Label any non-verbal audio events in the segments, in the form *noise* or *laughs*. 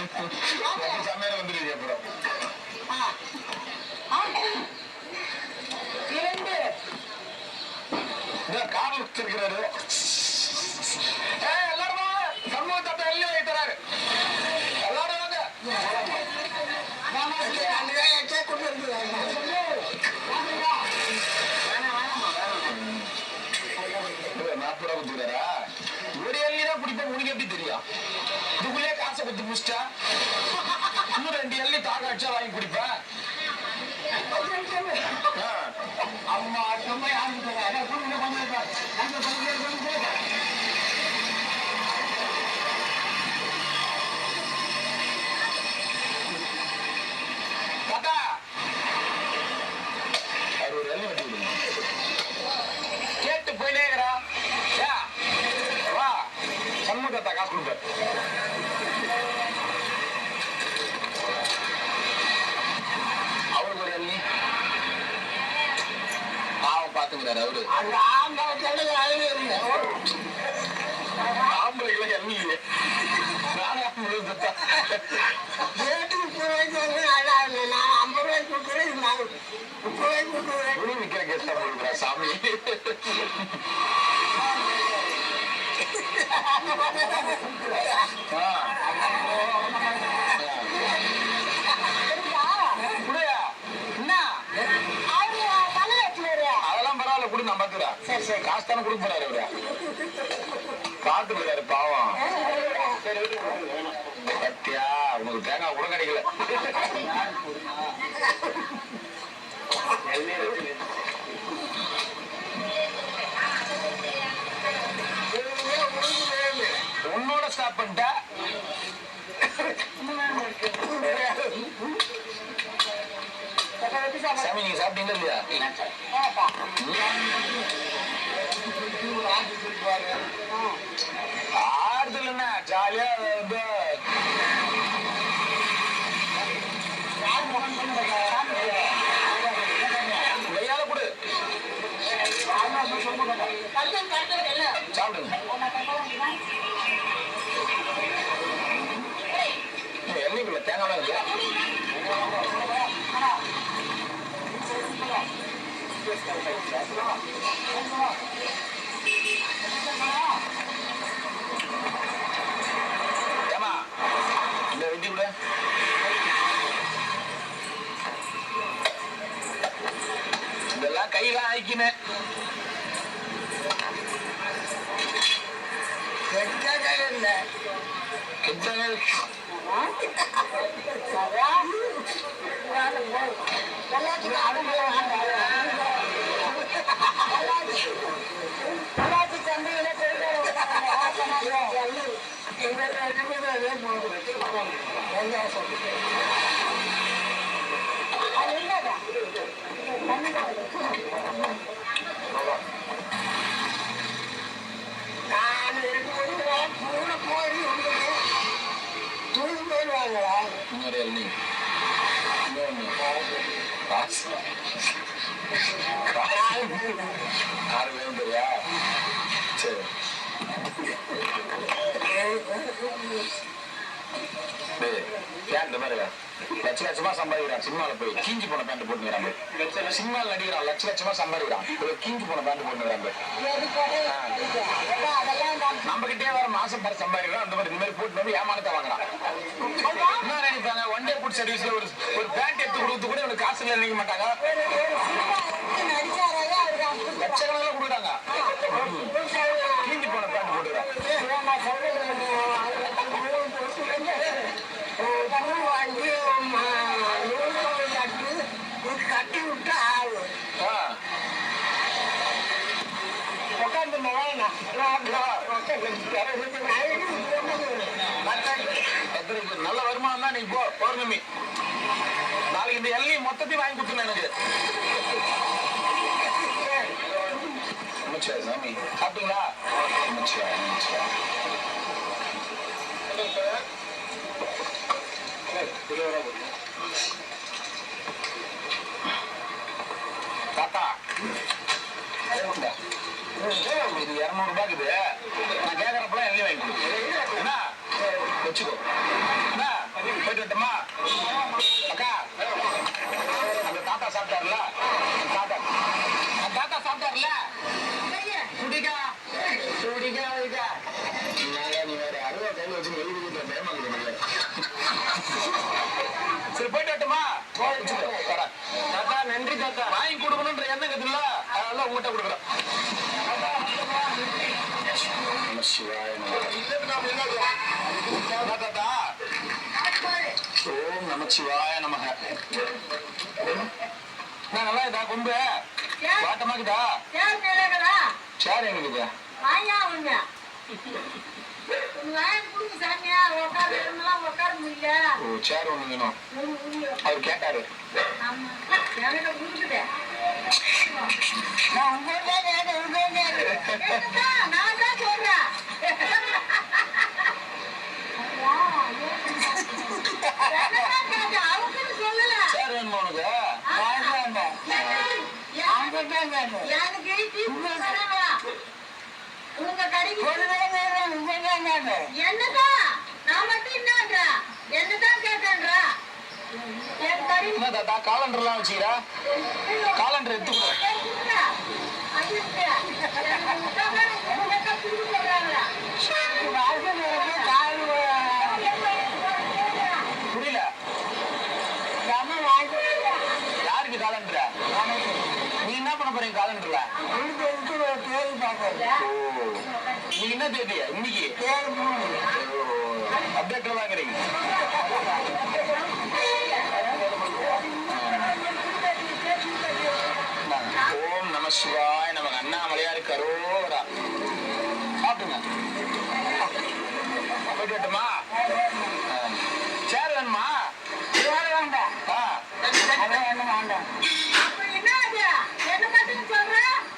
சமையல் வந்துருவீங்க அப்புறம். வச்சிருக்கிறாரு. எல்லாரும்? வைக்கிறாரு எல்லாரும் வாங்க. கொண்டு நாற்பது ரூபா கொடுத்துக்கிறாரா ஒரு எள்ளி தான் குடிப்பேன் உனக்கு எப்படி தெரியும்? இதுக்குள்ளே காசை கொடுத்து முடிச்சிட்டா இன்னும் ரெண்டு எள்ளி தாக அடிச்சா வாங்கி குடிப்பேன் ஆ. அம்மா சும்மா யாருக்கு தெரியாது கொண்டு வந்து அந்த கொண்டு தாத்தா அவர் ஒரு எள்ளி வெட்டி விடுங்க கேட்டு போயினே இருக்கிறா ஏ, வா சண்முக தாத்தா காசு கொடுப்பாரு அவருக்கு ஒரு எள்ளி பாவம் பாத்துக்கிறாரு அவரு அந்த ஆம்பா சொல்லுங்க அழகு இருங்க ஆம்பளைகளை எள்ளி இல்லையே நானே ஆம்பளை தாத்தா ரேட்டு முப்பது ரூபாய்க்கு வந்து நல்லா இல்லை நான் ஐம்பது ரூபாய்க்கு கொடுக்குறேன் நான் முப்பது ரூபாய்க்கு கொடுக்குறேன் அவரு. விற்கிற கேஸ் தான் கொடுக்குறா சாமி. ஆ. குடு சரி சரி காசு தானே கொடுக்க போறாரு அவரு பாத்து போறாரு பாவம். சத்தியா உனக்கு தேங்காய் கூட கிடைக்கல. உன்னோட ஸ்டாப் பண்ணிட்ட? சாமி நீங்க சாப்பிட்டீங்களா இல்லையா ஆறுதல் என்ன ஜாலியா வந்து கையால கொடு சாப்பிடுங்க எண்ணெய்க்குள்ள தேங்காய் ஏமா இந்த வெட்டி கூட இதெல்லாம் கிட்ட ஆறு வேணும் தெரியா சரி. டேய், பேண்ட் மாதிரி லட்ச லட்சமா சம்பாதிக்கிறான் சினிமாவில் போய் கீஞ்சி போன பேண்ட் போட்டுக்கிறான் சினிமாவில் நடிக்கிறான் லட்ச லட்சமா சம்பாதிக்கிறான் இவன் கீஞ்சி போன பேண்ட் போட்டுக்கிறான் நம்ம கிட்டே வர மாசம் பர சம்பாதிக்கிறான் அந்த மாதிரி இந்த மாதிரி போட்டு வந்து ஏமானத்தை வாங்குறான் என்ன நினைப்பாங்க ஒன் டே ஃபுட் சர்வீஸ்ல ஒரு ஒரு பேண்ட் எடுத்து கொடுத்து கூட இவனுக்கு காசு இல்லை நினைக்க மாட்டாங்க லட்சக்கணக்கில் கொடுக்குறாங்க கீஞ்சி போன பேண்ட் போட்டுக்கிறான் கட்டி விட்டு ஆளு ஆ, உட்காந்து எத்தனைக்கு நல்ல வருமானம் தான் நீ போ பௌர்ணமி. நாளைக்கு இந்த எல்லையும் மொத்தத்தையும் வாங்கி கொடுத்துருங்க எனக்கு. சாமி? அமைச்சர் தாத்தா. இது இருநூறு ரூபாய் இருக்குது நான் கேட்கறப்பெல்லாம் எல்லாம் வாங்கி கொடு. என்ன? வச்சுக்கோ. என்ன? போயிட்டு அக்கா அந்த தாத்தா சாப்பிட்டாருல தாத்தா அந்த தாத்தா சாப்பிட்டாருல என்னடா நீ வேற அருவா கையில வச்சு எழுதி வீட்டுல பயமாக்குது நல்ல சரி போயிட்டு. தாத்தா நன்றி தாத்தா வாங்கி கொடுக்கணுன்ற எண்ணம் இருக்குதுல்ல அதெல்லாம் உங்ககிட்ட கொடுக்குறேன் சிவாய தாத்தா நமச்சிவாய நமக. நான் நல்லா இதா கொம்பு? வாட்டமாக்குதா சேர் எங்க இருக்குது ஓ சேர் ஒண்ணு வேணும் அவர் கேட்டாரு. சேர் வேணுமா உனக்கு எனக்கு உங்க கடைக்கு என்னதான் நான் மட்டும் என்னன்றா என்னதான் கேட்டேன்றா? என் கறி தாத்தா காலண்டர்லாம் வச்சுக்கிறா? காலண்டர் எடுத்து கொடு புரியல யாருக்கு காலண்டர் நீ என்ன பண்ண போறீங்க காலண்டர்ல நீ என்ன தேதி இன்னைக்கு? அப்டேட்ல வாங்குறீங்க. ஓம் நம சிவாய நமக்கு அண்ணாமலையாரு கரோரா. சாப்பிடுங்க. வரட்டுமா? சேர் வேணுமா? ஆ.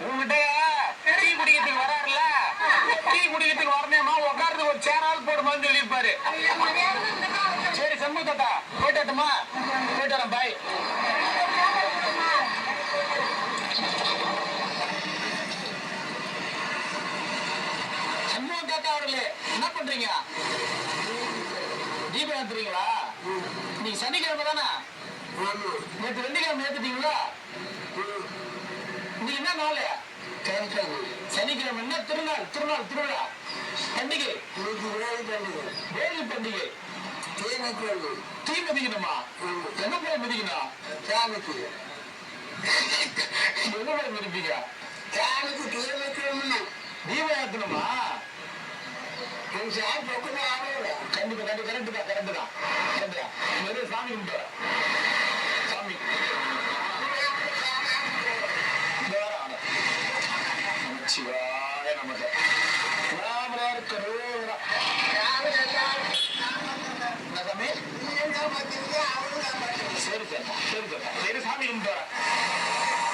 உங்ககிட்ட டீ குடிக்கிறதுக்கு வராருல டீ குடிக்கிறதுக்கு வரணுமா உட்கார்ந்து ஒரு சேரால் போடுமான்னு சொல்லியிருப்பாரு. சரி சண்முக தாத்தா போயிட்டு வரட்டுமா? போயிட்டு வரேன் பாய் சண்முக தாத்தா அவர்களே என்ன பண்றீங்க? தீபம் ஏத்துறீங்களா? நீங்க சனிக்கிழமை தானே? நேற்று வெள்ளிக்கிழமை ஏத்துட்டீங்களா? நீ என்ன நாள் சனிக்கிழமை என்ன திருநாள் திருநாள் திருவிழா. பண்டிகை. வேலி பண்டிகை. தீ மிதிக்கணுமா? என்ன போய் மிதிக்கணும்? என்ன போய் மிதிப்பீங்க? தீபம் ஏத்தணுமா? கண்டிப்பா கண்டிப்பா கரெக்ட் தான் கரெக்ட் தான் சாமி கும்பிட்டு வரேன். சாமி இந்த வாரம் ஆனா. சிவாய நமக ராமரார் கரோரா என்ன சரி சரி சாமி கும்பிட்டு வரேன்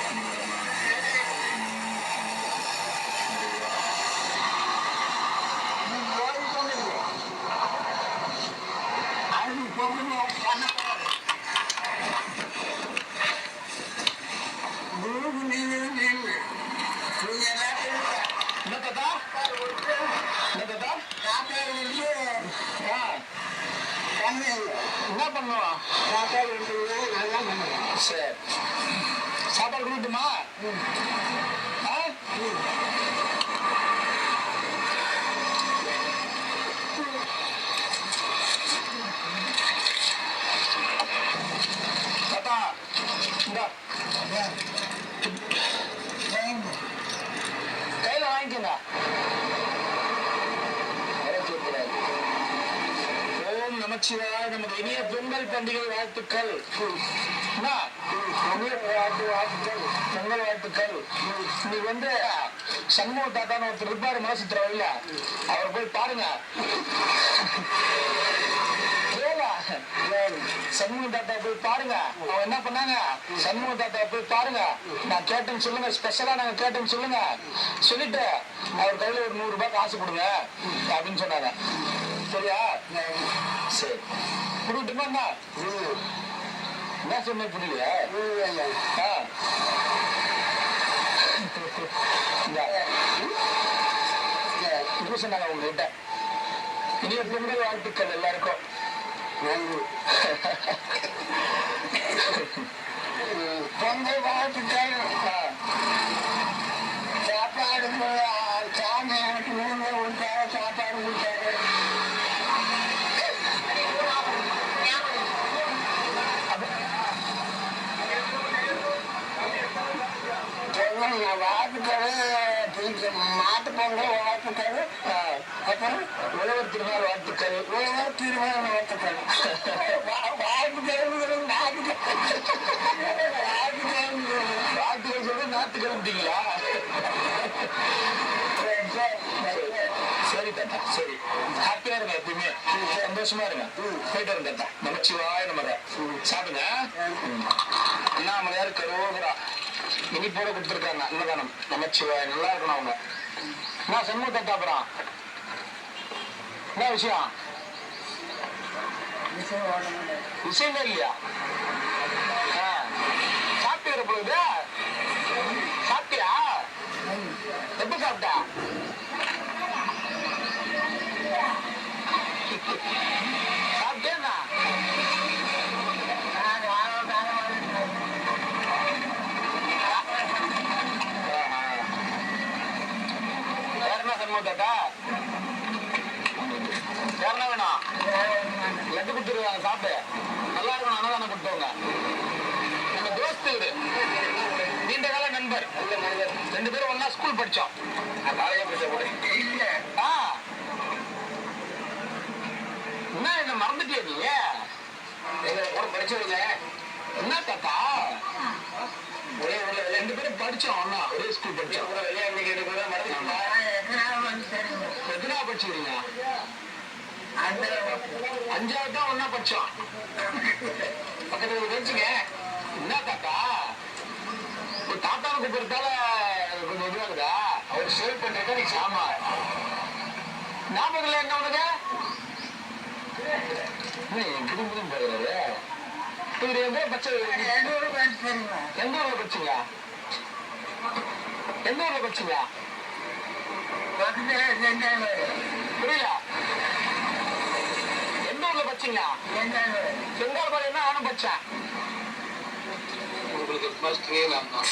என்ன தாத்தா என்ன தாத்தா ஆ, என்ன பண்ணுவோம் சரி சாப்பாடு கொடுக்கட்டுமா ஆ? தாத்தா இந்தா கையில வாங்கிக்கோங்க ஓம் நமச்சிவாய நமது இனிய பொங்கல் பண்டிகை வாழ்த்துக்கள். என்ன? வாழ்த்து வாழ்த்துக்கள் பொங்கல் வாழ்த்துக்கள். நீ வந்து சண்முக தாத்தான்னு ஒருத்தர் இருப்பாரு மாசத்துல இல்ல அவர் போய் பாருங்க. சண்முக தாத்தா போய் பாருங்க. அவன் என்ன பண்ணாங்க? சண்முக தாத்தா போய் பாருங்க. நான் கேட்டேன்னு சொல்லுங்க ஸ்பெஷலா நாங்க கேட்டேன்னு சொல்லுங்க. சொல்லிட்டு அவர் கையில ஒரு நூறு ரூபாய் காசு கொடுங்க அப்படின்னு சொன்னாங்க. சரியா சரி கொடுக்கட்டுமா என்ன என்ன சொன்ன புரியலையா? ஆ. சொன்னாங்க உங்ககிட்ட. இனிய பொங்கல் வாழ்த்துக்கள் எல்லாருக்கும். *laughs* பொங்கல் வாழ்த்துட்டாரு சாப்பாடு போ- சாமி எனக்கு மூணு கொடுத்தாரு சாப்பாடு கொடுத்தாரு பொங்கல் நான் வாழ்த்துட்டாரு திருச்சி மாட்டு பொங்கல் வாழ்த்துட்டாரு அப்புறம் உழவர் திருநாள் வாழ்த்துக்கள். உழவர் வாழ்த்துட்டாரு வாழ்த்துட்டாரு வாழ்த்துட்டாரு வாழ்த்துக்கள் சொல்லி நாத்து கிளம்பிட்டீங்களா சரி தாத்தா சரி ஹாப்பியா இருங்க எப்பயுமே. சந்தோஷமா இருங்க. போயிட்டு வரேன் தாத்தா. நமச்சிவாய நமக. சாப்பிடுங்க. அண்ணாமலையார் கரோகரா. இனிப்போட கொடுத்துருக்காங்க அன்னதானம். நமச்சிவாய நல்லா இருக்கணும் அவங்க. நான் சண்முக தாத்தா அப்புறம்? என்ன விஷயம்? விஷயமே இல்லையா? சாப்பிட்டு சாப்பிட்டுக்கிற பொழுது சாப்பிட்டியா? எப்ப சாப்பிட்டா சாப்பிட்டேன்னா வேற என்ன சண்முக தாத்தா வேற என்ன வேணும் லட்டு கொடுத்துருவாங்க சாப்பிட்டு நல்லா இருக்கணும் அன்னதானம் கொடுத்தவங்க நம்ம தோஸ்து இவரு நீண்ட கால நண்பர் ரெண்டு பேரும் ஒண்ணா ஸ்கூல் படிச்சோம் ஆ. என்ன என்ன மறந்துட்டியா நீ? எங்க கூட படிச்சவங்க. என்ன தாத்தா? ஒரே ஒரே ரெண்டு பேரும் படிச்சோம் ஒண்ணா. ஒரே ஸ்கூல் படிச்சோம். எத்தனா படிச்சுக்கிறீங்க? அஞ்சாவது தான் ஒண்ணா படிச்சோம். பக்கத்துல ஒரு பெஞ்சுங்க என்ன தாத்தா? தாத்தாவை கூப்பிடுறதால கொஞ்சம் இதுவாகுதா? அவர் சேவ் பண்றதா நீ சாமா ஞாபகம் இல்லை என்ன உனக்கு குடும்பம் போகிறாரு இவர் எங்க பச்சை எந்த ஊர்ல படிச்சீங்க எந்த ஊர்ல படிச்சீங்க புரியல. எந்த ஊர்ல படிச்சீங்க செங்கால் பாளையம் நானும் படிச்சேன் ஃபர்ஸ்ட் நான் தான்.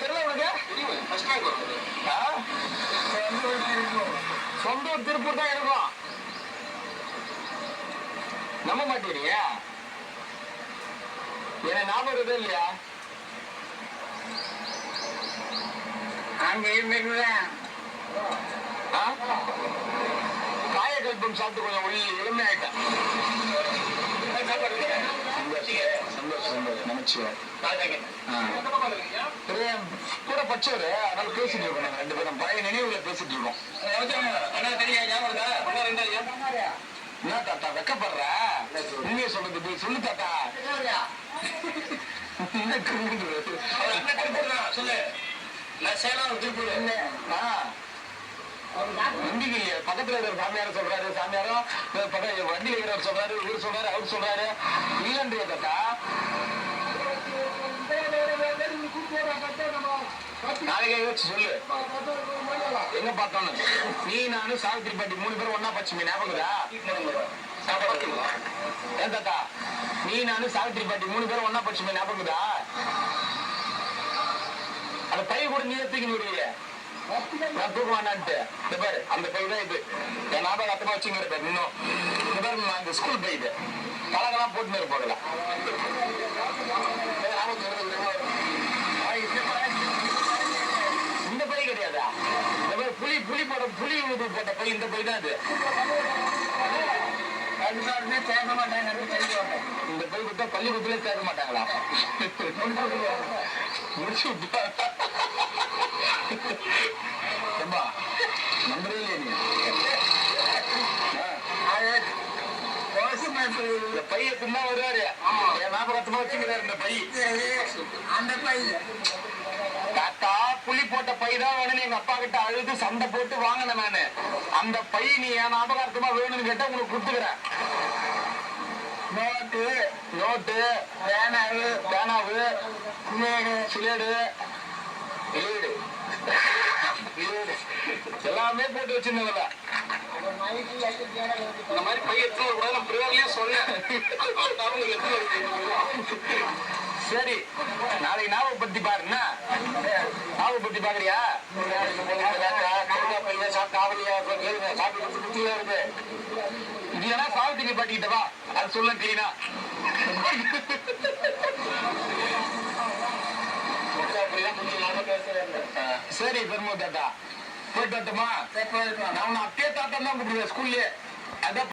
தெரியல உனக்கு? ஃபர்ஸ்ட் சொந்த ஊர் திருப்பூர் தான் இருக்கும். நம்ப மாட்டீங்க. என்ன ஞாபகம் இருக்குதா இல்லையா? அங்க இருந்துக்குவேன் காயக்கல்பம் சாப்பிட்டு கொஞ்சம் ஒளி எளிமையாயிட்டேன் கூட பச்சவர் அதனால பேசிட்டு இருக்கோம் ரெண்டு பேரும். பழைய நினைவுல பேசிட்டு இருக்கோம். என்ன தாத்தா வெக்கப்படுற? உண்மையை சொல்றது போய் சொல்லு தாத்தா. என்ன கும்பிடுறது? ஆ. நம்பிக்கை பக்கத்துல இருக்கிற சாமியார் சொல்றாரு சாமியாரும் வண்டியில இருக்கிறவர் சொல்றாரு இவர் சொல்றாரு அவர் சொல்றாரு. இல்லன்றிய நாளைக்கே யோசிச்சு சொல்லு. எங்க பார்த்தோன்னு? நீ நானு சாவித்திரி பாட்டி மூணு பேரும் ஒன்னா பச்சுமே ஞாபகம்தா ஏன் தாத்தா? நீ நானு சாவித்திரி பாட்டி மூணு பேரும் ஒன்னா பச்சுமே ஞாபகம்தா அந்த பை கூட நீ தூக்கி விடுவீங்க இந்த பாரு அந்த பை தான் இது. என் ஞாபகத்தமா வச்சுங்கிற பாரு இன்னும். இந்த பாரு நான் இந்த ஸ்கூல் பை இது. பழகெல்லாம் போட்டுன்னு இருப்பாங்கல்ல இந்த பை கிடையாதா? இந்த மாதிரி புலி புலி போட புலி ஊது போட்ட பை இந்த பை தான் இது இந்த பை கொடுத்தா பள்ளிக்கூடத்திலே சேர்க்க மாட்டாங்களா? முடிச்சு விட்டா ஏம்பா, நம்புறே இல்லையே பைய சும்மா வருவாரு. என் ஞாபகத்தமா வச்சுக்கிறாரு இந்த பை. அந்த பையன் தாத்தா புலி போட்ட பை தான் வேணும்னு எங்க அப்பா கிட்ட அழுது சண்டை போட்டு வாங்கினேன் நானு. அந்த பை நீ என் ஞாபகார்த்தமா வேணும்னு கேட்டா உங்களுக்கு கொடுத்துக்கிறேன். நோட்டு. நோட்டு. பேனாவு. பேனாவு. சிலேடு சிலேடு லீடு எல்லாமே போட்டு வச்சிருந்தவங்க இந்த மாதிரி பையன் எடுத்துன்னு வரக்கூடாது நான் பிரேயர்லயே சொன்னேன். சரி நாளைக்கு ஞாபகப்படுத்தி பாருன்னா என்ன? ஞாபகப்படுத்தி பாக்குறியா? இது ஏன்னா சாவித்திரி பாட்டிக்கிட்டவா அது சொல்ல கிளீனா சரி பெருமோ தாத்தா. போயிட்டு வரட்டுமா? நான் உன்னை அப்பே தாத்தா தான் கூப்பிடுவேன் ஸ்கூல்லயே அதான்